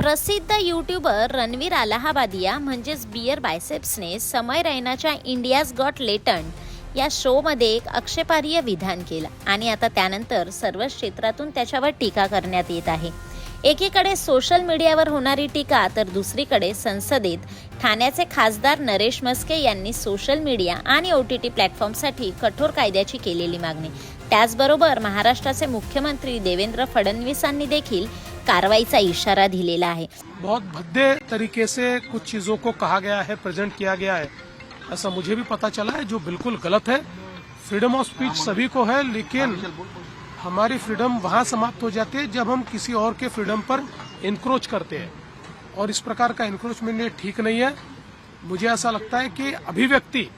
प्रसिद्ध यूट्यूबर रणवीर अलाहाबादिया म्हणजेच बियर बायसेप्सने समय रैनाच्या इंडियाज गॉट लेटंट या शोमध्ये एक आक्षेपार्ह विधान केलं आणि आता त्यानंतर सर्वच क्षेत्रातून त्याच्यावर टीका करण्यात येत आहे. एकीकडे सोशल मीडियावर होणारी टीका तर दुसरीकडे संसदेत ठाण्याचे खासदार नरेश मस्के यांनी सोशल मीडिया आणि ओ टी टी प्लॅटफॉर्मसाठी कठोर कायद्याची केलेली मागणी. त्याचबरोबर महाराष्ट्राचे मुख्यमंत्री देवेंद्र फडणवीसांनी देखील कारवाईचा इशारा दिलेला आहे. बहुत भद्दे तरीके से कुछ चीज़ों को कहा गया है प्रेजेंट किया गया है। ऐसा मुझे भी पता चला है, जो बिल्कुल गलत है। फ्रीडम ऑफ़ स्पीच सभी को है, लेकिन हमारी फ्रीडम वहाँ समाप्त हो जाती है जब हम किसी और के फ्रीडम पर इंक्रोच करते हैं। और इस प्रकार का इंक्रोचमेंट ये ठीक नहीं है। मुझे ऐसा लगता है कि अभिव्यक्ति,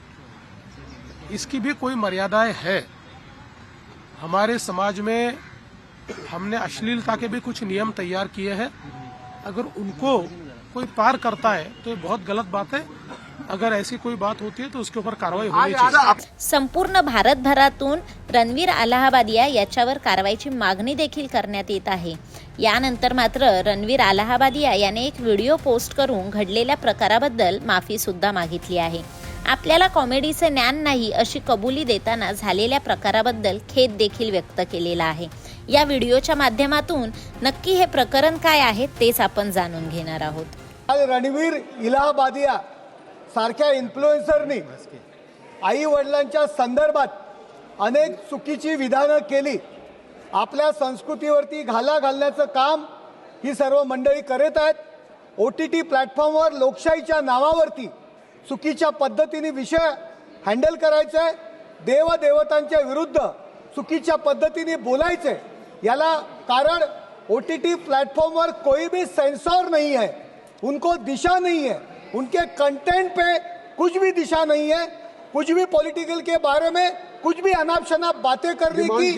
इसकी भी कोई मर्यादाएँ है। हमारे समाज में हमने अश्लीलता के भी कुछ नियम तैयार किए हैं। अगर उनको कोई पार करता है तो ये बहुत गलत बात है। अगर ऐसी कोई बात होती है तो उसके ऊपर कार्रवाई होनी चाहिए। संपूर्ण भारतभरातून रणवीर अलाहाबादिया याच्यावर कारवाईची मागणी देखील करण्यात येत आहे. यानंतर मात्र रणवीर अलाहाबादिया याने एक व्हिडिओ पोस्ट करून घडलेल्या प्रकाराबद्दल माफी सुद्धा मागितली आहे. आपल्याला कॉमेडीचे ज्ञान नाही अशी कबुली देताना झालेल्या प्रकाराबद्दल खेद देखील व्यक्त केलेला आहे. या व्हिडिओच्या माध्यमातून नक्की हे प्रकरण काय आहे तेच आपण जाणून घेणार आहोत. रणवीर इलाहाबादिया सारख्या इन्फ्लुएन्सरनी आई वडिलांच्या संदर्भात अनेक चुकीची विधानं केली. आपल्या संस्कृतीवरती घाला घालण्याचं काम ही सर्व मंडळी करत आहेत. ओ टी टी प्लॅटफॉर्मवर लोकशाहीच्या नावावरती चुकीच्या पद्धतीने विषय हँडल करायचा आहे देवदेवतांच्या विरुद्ध चुकीच्या पद्धतीने बोलायचं आहे याला कारण ओ टी टी प्लेटफॉर्म पर कोई भी सेंसर नहीं है उनको दिशा नहीं है उनके कंटेंट पे कुछ भी दिशा नहीं है कुछ भी पॉलिटिकल के बारे में कुछ भी अनाप शनाप बातें करने की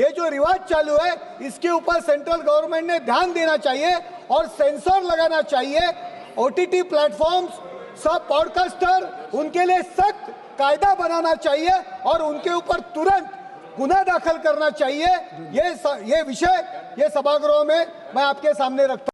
ये जो रिवाज चालू है इसके ऊपर सेंट्रल गवर्नमेंट ने ध्यान देना चाहिए और सेंसर लगाना चाहिए। ओटीटी प्लेटफॉर्म्स सब पॉडकास्टर उनके लिए सख्त कायदा बनाना चाहिए और उनके ऊपर तुरंत गुना दाखिल करना चाहिए ये स- ये विषय ये सभागृह में मैं आपके सामने रखता हूं।